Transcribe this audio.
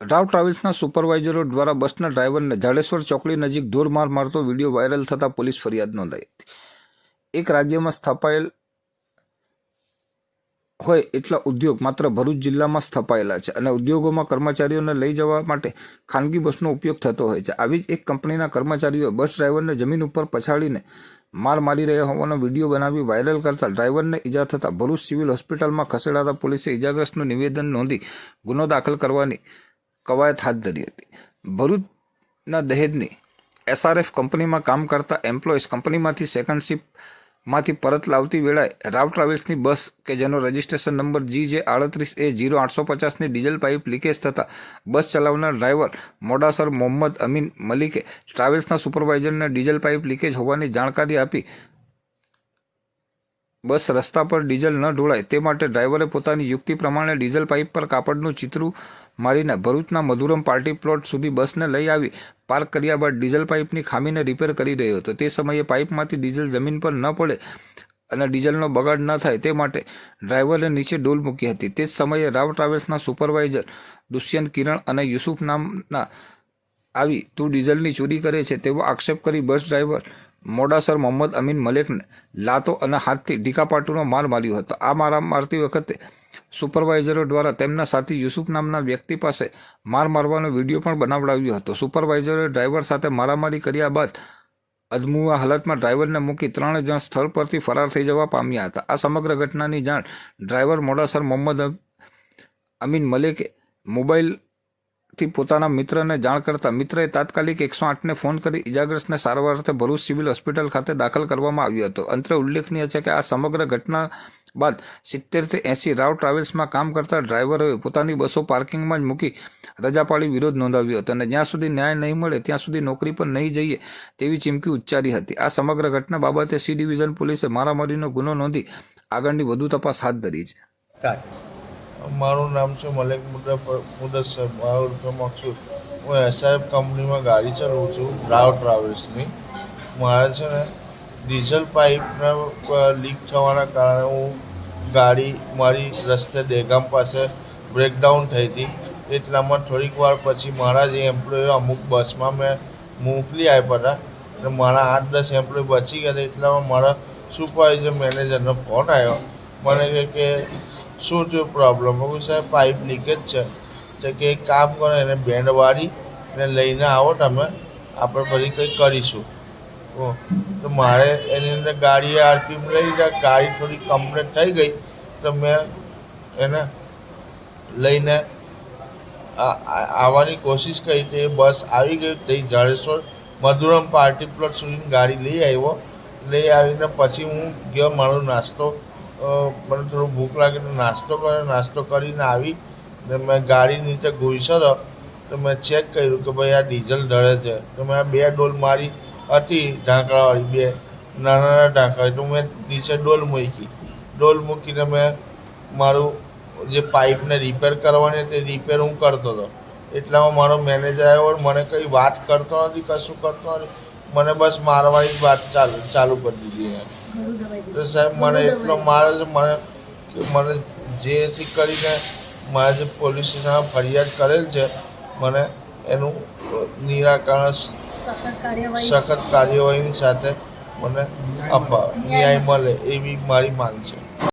રાવ ટ્રાવેલ્સના સુપરવાઇઝરો દ્વારા બસના ડ્રાઈવરને જાડેશ્વર ચોકડી નજીક ધોરમાર મારતો વીડિયો વાયરલ થતાં પોલીસ ફરિયાદ નોંધાઈ હતી. એક રાજ્યમાં સ્થપાયેલ હોય એટલા ઉદ્યોગ માત્ર ભરૂચ જિલ્લામાં સ્થપાયેલા છે અને ઉદ્યોગોમાં કર્મચારીઓને લઈ જવા માટે ખાનગી બસનો ઉપયોગ થતો હોય છે. આવી જ એક કંપનીના કર્મચારીઓ બસ ડ્રાઈવરને જમીન ઉપર પછાડીને માર મારી રહ્યા હોવાનો વીડિયો બનાવી વાયરલ કરતા ડ્રાઈવરને ઈજા થતાં ભરૂચ સિવિલ હોસ્પિટલમાં ખસેડાતા પોલીસે ઈજાગ્રસ્તનું નિવેદન નોંધી ગુનો દાખલ કરવાની કવાયત હાથ ધરી હતી. ભરૂચના દહેજની એસઆરએફ કંપનીમાં કામ કરતા એમ્પ્લોઈઝ કંપનીમાંથી સેકન્ડ શિપમાંથી પરત લાવતી વેળાએ રાવ ટ્રાવેલ્સની બસ કે જેનો રજિસ્ટ્રેશન નંબર જી જે આડત્રીસ એ જીરો આઠસો પચાસની ડીઝલ પાઇપ લીકેજ થતાં બસ ચલાવનાર ડ્રાઈવર મોડાસર મોહમ્મદ અમીન મલિકે ટ્રાવેલ્સના સુપરવાઇઝરને ડીઝલ પાઇપ લીકેજ હોવાની જાણકારી આપી. બસ રસ્તા પર ડીઝલ ન ઢોળાય તે માટે ડ્રાઈવરે પોતાની યુક્તિ પ્રમાણે ડીઝલ પાઇપ પર કાપડનું ચિત્રું મારીને ભરૂચના મધુરમ પાર્ટી પ્લોટ સુધી બસને લઈ આવી. પાર્ક કર્યા બાદ ડીઝલ પાઇપની ખામીને રિપેર કરી રહ્યો હતો. તે સમયે પાઇપમાંથી ડીઝલ જમીન પર ન પડે અને ડીઝલનો બગાડ ન થાય તે માટે ડ્રાઈવરે નીચે ડોલ મૂકી હતી. તે જ સમયે રાવ ટ્રાવેલ્સના સુપરવાઇઝર દુષ્યંત કિરણ અને યુસુફ નામના આવી તું ડીઝલની ચોરી કરે છે તેવો આક્ષેપ કરી બસ ડ્રાઈવર મોડાસર મોહમ્મદ અમીન મલેકને લાતો અને હાથથી ઢીકાપાટુનો માર માર્યો હતો. આ મારા મારતી વખતે સુપરવાઇઝરો દ્વારા તેમના સાથી યુસુફ નામના વ્યક્તિ પાસે માર મારવાનો વીડિયો પણ બનાવડાવ્યો હતો. સુપરવાઇઝરોએ ડ્રાઈવર સાથે મારામારી કર્યા બાદ અધમુઆ હાલતમાં ડ્રાઈવરને મૂકી ત્રણ જણ સ્થળ પરથી ફરાર થઈ જવા પામ્યા હતા. આ સમગ્ર ઘટનાની જાણ ડ્રાઈવર મોડાસર મોહમ્મદ અમીન મલેકે મોબાઈલથી પોતાના મિત્રને જાણ કરતા મિત્રએ તાત્કાલિક એકસો આઠને ફોન કરી ઇજાગ્રસ્તને સારવાર અર્થે ભરૂચ સિવિલ હોસ્પિટલ ખાતે દાખલ કરવામાં આવ્યો હતો. અંતરે ઉલ્લેખનીય છે કે આ સમગ્ર ઘટના બાદ સિત્તેરથી એંસી રાવ ટ્રાવેલ્સમાં કામ કરતા ડ્રાઈવરોએ પોતાની બસો પાર્કિંગમાં જ મૂકી રજા પાડી વિરોધ નોંધાવ્યો હતો અને જ્યાં સુધી ન્યાય નહીં મળે ત્યાં સુધી નોકરી પર નહીં જઈએ તેવી ચીમકી ઉચ્ચારી હતી. આ સમગ્ર ઘટના બાબતે સી ડિવિઝન પોલીસે મારામારીનો ગુનો નોંધી આગળની વધુ તપાસ હાથ ધરી છે. મારું નામ છે મલેક મુદસર મારું રૂપિયા મકસૂદ હું એસઆરએફ કંપનીમાં ગાડી ચલાવું છું, રાવ ટ્રાવેલ્સની. મારે છે ને ડીઝલ પાઇપના લીક થવાના કારણે હું ગાડી મારી રસ્તે દેગામ પાસે બ્રેકડાઉન થઈ હતી. એટલામાં થોડીક વાર પછી મારા જે એમ્પ્લોય અમુક બસમાં મેં મોકલી આપ્યા હતા અને મારા આઠ દસ એમ્પ્લોય બચી ગયા એટલામાં મારા સુપરવાઇઝર મેનેજરનો ફોન આવ્યો. મને કે શું થયું પ્રોબ્લેમ હું સાહેબ પાઇપ લીકેજ છે. તો કે એક કામ કરો, એને બેન્ડ વાળી ને લઈને આવો તમે. આપણે પછી કંઈક કરીશું. તો મારે એની અંદર ગાડી આરપી લઈ જાય ગાડી થોડી કમ્પ્લીટ થઈ ગઈ. તો મેં એને લઈને આવવાની કોશિશ કરી તો એ બસ આવી ગઈ. તે જાડેશ્વર મધુરમ પાર્ટી પ્લોટ સુધી ગાડી લઈ આવ્યો. લઈ આવીને પછી હું ગયો, મારો નાસ્તો મને થોડું ભૂખ લાગી તો નાસ્તો કર્યો. નાસ્તો કરીને આવી ને મેં ગાડી નીચે ઘૂસરો તો મેં ચેક કર્યું કે ભાઈ આ ડીઝલ ઢળે છે. તો મેં બે ડોલ મારી હતી ઢાંકળાવાળી બે, નાના નાના ઢાંકણા તો મેં નીચે ડોલ મૂકી. ડોલ મૂકીને મેં મારું જે પાઇપને રિપેર કરવાની તે રિપેર હું કરતો હતો. એટલામાં મારો મેનેજર આવ્યો મને કંઈ વાત કરતો નથી, કશું કરતો નથી. મને બસ મારવાની જ વાત ચાલુ ચાલુ કરી દીધી તો સાહેબ મને એટલો મારે છે મને કે મને જેથી કરીને મારે જે પોલીસ સ્ટેશનમાં ફરિયાદ કરેલ છે મને એનું નિરાકરણ સખત સખત કાર્યવાહીની સાથે મને અપાવે ન્યાય મળે એવી મારી માંગ છે.